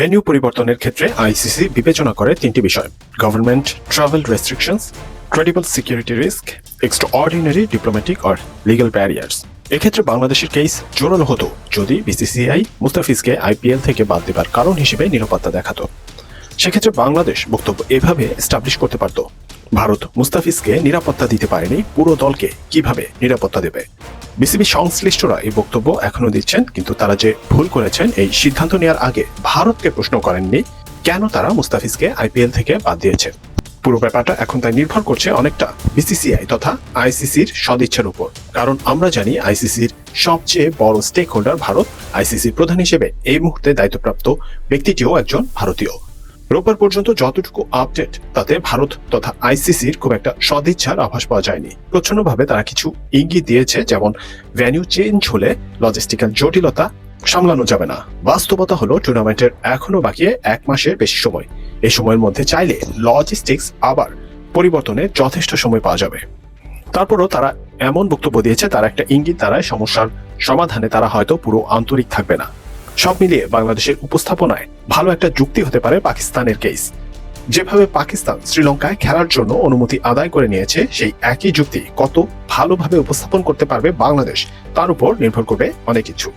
Venue পরিবর্তনের ক্ষেত্রে ICC বিবেচনা করে তিনটি বিষয় government travel restrictions credible security risk extraordinary diplomatic or legal barriers এক্ষেত্রে বাংলাদেশের কেস জোরালো হতো যদি বিসিসিআই মুস্তাফিজকে আইপিএল থেকে বাদ দেবার কারণ হিসেবে নিরাপত্তা দেখাতো। সেক্ষেত্রে বাংলাদেশ বক্তব্য এভাবে এস্টাবলিশ করতে পারত, ভারত মুস্তাফিজকে নিরাপত্তা দিতে পারেনি, পুরো দলকে কীভাবে নিরাপত্তা দেবে? বিসিবি সংশ্লিষ্টরা এই বক্তব্য এখনও দিচ্ছেন, কিন্তু তারা যে ভুল করেছেন, এই সিদ্ধান্ত নেওয়ার আগে ভারতকে প্রশ্ন করেননি, কেন তারা মুস্তাফিজকে আইপিএল থেকে বাদ দিয়েছে? পুরো ব্যাপারটা এখন তাই নির্ভর করছে অনেকটা বিসিসিআই তথা আইসিসির সদিচ্ছার উপর। কারণ আমরা জানি আইসিসির সবচেয়ে বড় স্টেক হোল্ডার ভারত, আইসিসির প্রধান হিসেবে এই মুহূর্তে দায়িত্বপ্রাপ্ত ব্যক্তিটিও একজন ভারতীয়। রোববার পর্যন্ত যতটুকু আপডেট তাতে ভারত তথা আইসিসির খুব একটা সদিচ্ছার আভাস পাওয়া যায়নি। প্রচ্ছন্নভাবে তারা কিছু ইঙ্গিত দিয়েছে, যেমন ভ্যানিউ চেঞ্জ হলে লজিস্টিক্যাল জটিলতা সামলানো যাবে না। বাস্তবতা হলো, টুর্নামেন্টের এখনও বাকি এক মাসের বেশি সময়। এই সময়ের মধ্যে চাইলে লজিস্টিক্স আবার পরিবর্তনে যথেষ্ট সময় পাওয়া যাবে। তারপরও তারা এমন বক্তব্য দিয়েছে, তারা একটা ইঙ্গিত দ্বারায় সমস্যার সমাধানে তারা হয়তো পুরো আন্তরিক থাকবে না। সব মিলিয়ে বাংলাদেশের উপস্থাপনায় ভালো একটা যুক্তি হতে পারে পাকিস্তানের কেস যেভাবে পাকিস্তান শ্রীলঙ্কায় খেলার জন্য অনুমতি আদায় করে নিয়েছে, সেই একই যুক্তি কত ভালোভাবে উপস্থাপন করতে পারবে বাংলাদেশ, তার উপর নির্ভর করবে অনেক কিছু।